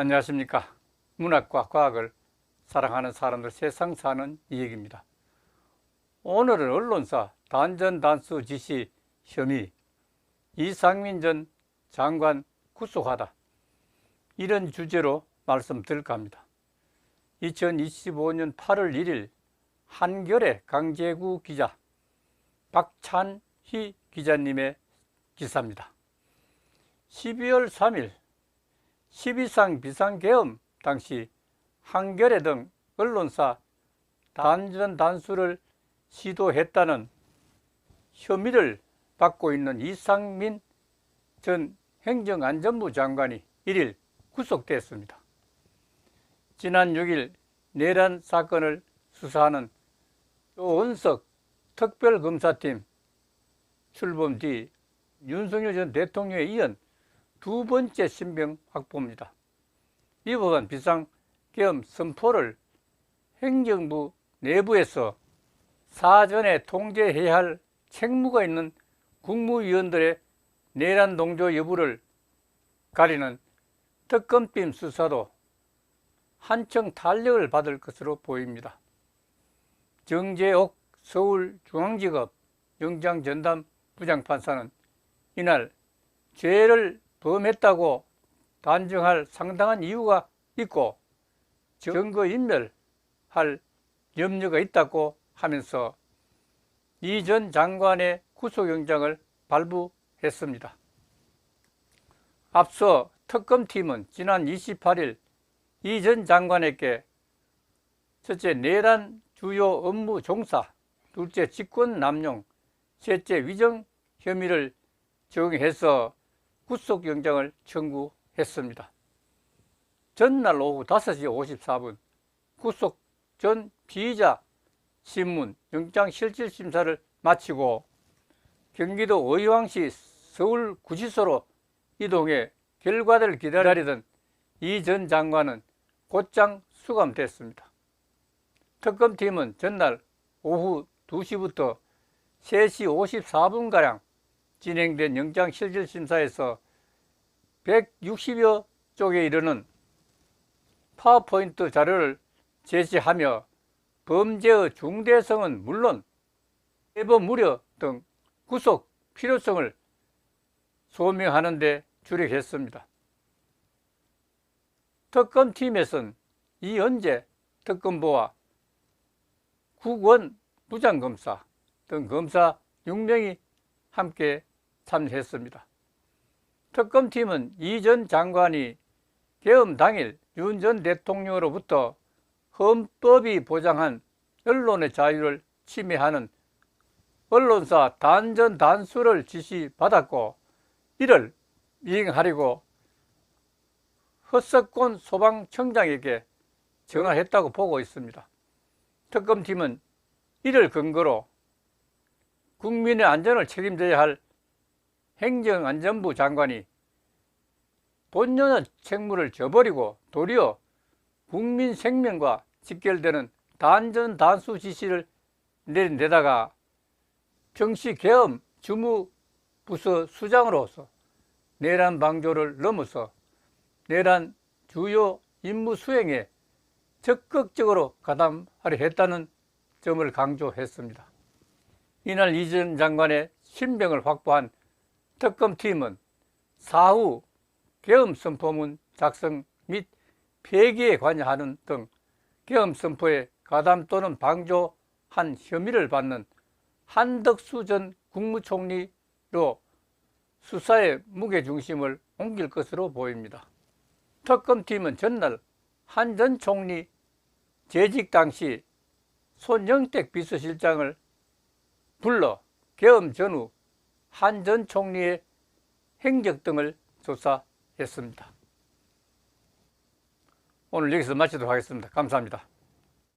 안녕하십니까. 문학과 과학을 사랑하는 사람들 세상 사는 이야기입니다. 오늘은 언론사 단전단수 지시 혐의 이상민 전 장관 구속하다 이런 주제로 말씀드릴까 합니다. 2025년 8월 1일 한겨레 강재구 기자 박찬희 기자님의 기사입니다. 12월 3일 12상 비상계엄 당시 한겨레 등 언론사 단전 단수를 시도했다는 혐의를 받고 있는 이상민 전 행정안전부 장관이 1일 구속됐습니다. 지난 6일 내란 사건을 수사하는 원석 특별검사팀 출범 뒤 윤석열 전 대통령에 이은 두 번째 신병 확보입니다. 이 법안 비상계엄 선포를 행정부 내부에서 사전에 통제해야 할 책무가 있는 국무위원들의 내란 동조 여부를 가리는 특검팀 수사도 한층 탄력을 받을 것으로 보입니다. 정재옥 서울중앙지법 영장전담 부장판사는 이날 죄를 범했다고 단정할 상당한 이유가 있고 증거 인멸할 염려가 있다고 하면서 이 전 장관의 구속영장을 발부했습니다. 앞서 특검팀은 지난 28일 이 전 장관에게 첫째 내란 주요 업무 종사, 둘째 직권 남용, 셋째 위정 혐의를 적용해서 구속영장을 청구했습니다. 전날 오후 5시 54분 구속 전 피의자 신문 영장실질심사를 마치고 경기도 의왕시 서울구치소로 이동해 결과를 기다리던 이 전 장관은 곧장 수감됐습니다. 특검팀은 전날 오후 2시부터 3시 54분가량 진행된 영장실질심사에서 160여 쪽에 이르는 파워포인트 자료를 제시하며 범죄의 중대성은 물론 해법 무려 등 구속 필요성을 소명하는 데 주력했습니다. 특검팀에서는 이현재 특검보와 국원 부장검사 등 검사 6명이 함께 참여했습니다. 특검팀은 이 전 장관이 계엄 당일 윤 전 대통령으로부터 헌법이 보장한 언론의 자유를 침해하는 언론사 단전 단수를 지시받았고 이를 이행하려고 허석권 소방청장에게 전화했다고 보고 있습니다. 특검팀은 이를 근거로 국민의 안전을 책임져야 할 행정안전부 장관이 본연의 책무를 저버리고 도리어 국민 생명과 직결되는 단전 단수 지시를 내린 데다가 평시 계엄 주무부서 수장으로서 내란 방조를 넘어서 내란 주요 임무 수행에 적극적으로 가담하려 했다는 점을 강조했습니다. 이날 이 전 장관의 신병을 확보한 특검팀은 사후 계엄 선포문 작성 및 폐기에 관여하는 등 계엄 선포에 가담 또는 방조한 혐의를 받는 한덕수 전 국무총리로 수사의 무게중심을 옮길 것으로 보입니다. 특검팀은 전날 한 전 총리 재직 당시 손영택 비서실장을 불러 계엄 전후 한 전 총리의 행적 등을 조사했습니다. 오늘 여기서 마치도록 하겠습니다. 감사합니다.